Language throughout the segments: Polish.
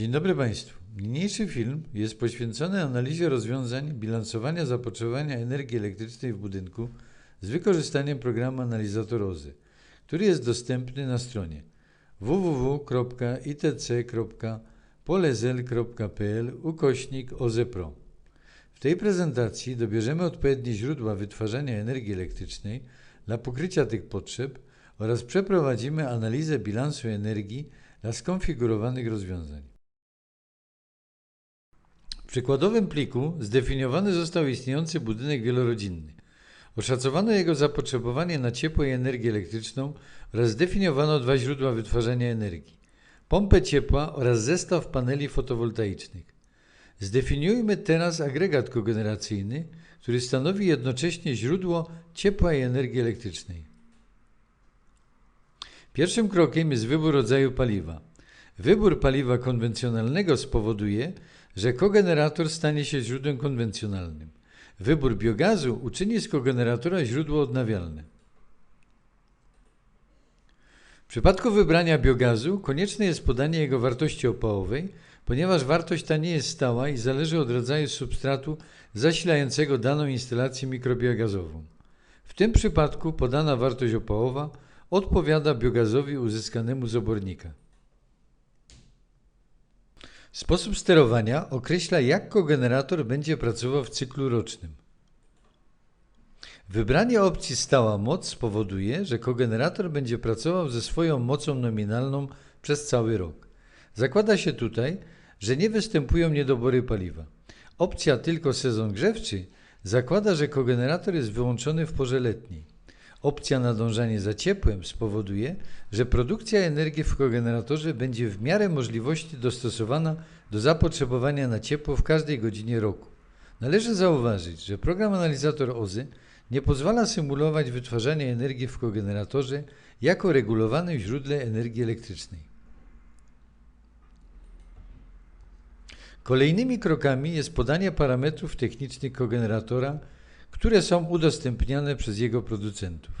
Dzień dobry Państwu. Niniejszy film jest poświęcony analizie rozwiązań bilansowania zapotrzebowania energii elektrycznej w budynku z wykorzystaniem programu analizator OZY, który jest dostępny na stronie www.itc.polezel.pl ukośnik OZE-PRO. W tej prezentacji dobierzemy odpowiednie źródła wytwarzania energii elektrycznej dla pokrycia tych potrzeb oraz przeprowadzimy analizę bilansu energii dla skonfigurowanych rozwiązań. Przykładowym pliku zdefiniowany został istniejący budynek wielorodzinny. Oszacowano jego zapotrzebowanie na ciepło i energię elektryczną oraz zdefiniowano dwa źródła wytwarzania energii: pompę ciepła oraz zestaw paneli fotowoltaicznych. Zdefiniujmy teraz agregat kogeneracyjny, który stanowi jednocześnie źródło ciepła i energii elektrycznej. Pierwszym krokiem jest wybór rodzaju paliwa. Wybór paliwa konwencjonalnego spowoduje, że kogenerator stanie się źródłem konwencjonalnym. Wybór biogazu uczyni z kogeneratora źródło odnawialne. W przypadku wybrania biogazu konieczne jest podanie jego wartości opałowej, ponieważ wartość ta nie jest stała i zależy od rodzaju substratu zasilającego daną instalację mikrobiogazową. W tym przypadku podana wartość opałowa odpowiada biogazowi uzyskanemu z obornika. Sposób sterowania określa, jak kogenerator będzie pracował w cyklu rocznym. Wybranie opcji stała moc spowoduje, że kogenerator będzie pracował ze swoją mocą nominalną przez cały rok. Zakłada się tutaj, że nie występują niedobory paliwa. Opcja tylko sezon grzewczy zakłada, że kogenerator jest wyłączony w porze letniej. Opcja nadążanie za ciepłem spowoduje, że produkcja energii w kogeneratorze będzie w miarę możliwości dostosowana do zapotrzebowania na ciepło w każdej godzinie roku. Należy zauważyć, że program analizator OZY nie pozwala symulować wytwarzania energii w kogeneratorze jako regulowanym źródle energii elektrycznej. Kolejnymi krokami jest podanie parametrów technicznych kogeneratora, które są udostępniane przez jego producentów.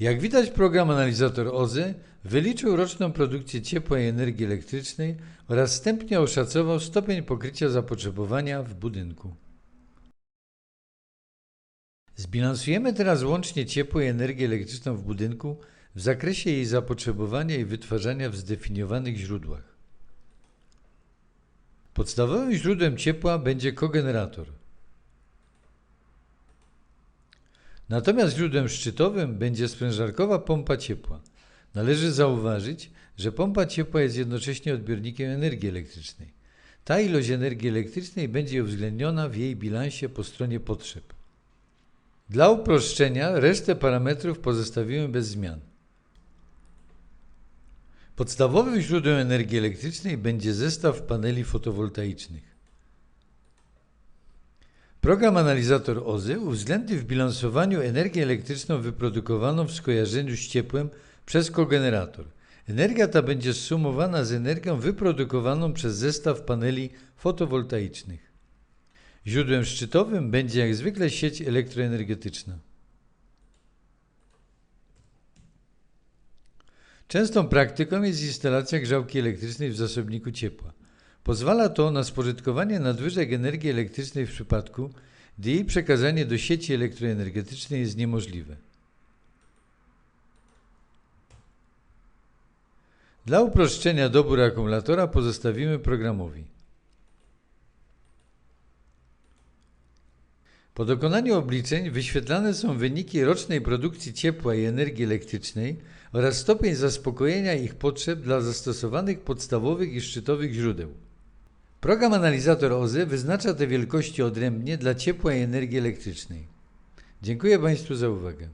Jak widać, program analizator OZE wyliczył roczną produkcję ciepła i energii elektrycznej oraz wstępnie oszacował stopień pokrycia zapotrzebowania w budynku. Zbilansujemy teraz łącznie ciepło i energię elektryczną w budynku w zakresie jej zapotrzebowania i wytwarzania w zdefiniowanych źródłach. Podstawowym źródłem ciepła będzie kogenerator. Natomiast źródłem szczytowym będzie sprężarkowa pompa ciepła. Należy zauważyć, że pompa ciepła jest jednocześnie odbiornikiem energii elektrycznej. Ta ilość energii elektrycznej będzie uwzględniona w jej bilansie po stronie potrzeb. Dla uproszczenia resztę parametrów pozostawiłem bez zmian. Podstawowym źródłem energii elektrycznej będzie zestaw paneli fotowoltaicznych. Program analizator OZY uwzględni w bilansowaniu energię elektryczną wyprodukowaną w skojarzeniu z ciepłem przez kogenerator. Energia ta będzie zsumowana z energią wyprodukowaną przez zestaw paneli fotowoltaicznych. Źródłem szczytowym będzie jak zwykle sieć elektroenergetyczna. Częstą praktyką jest instalacja grzałki elektrycznej w zasobniku ciepła. Pozwala to na spożytkowanie nadwyżek energii elektrycznej w przypadku, gdy jej przekazanie do sieci elektroenergetycznej jest niemożliwe. Dla uproszczenia dobór akumulatora pozostawimy programowi. Po dokonaniu obliczeń wyświetlane są wyniki rocznej produkcji ciepła i energii elektrycznej oraz stopień zaspokojenia ich potrzeb dla zastosowanych podstawowych i szczytowych źródeł. Program analizator OZE wyznacza te wielkości odrębnie dla ciepła i energii elektrycznej. Dziękuję Państwu za uwagę.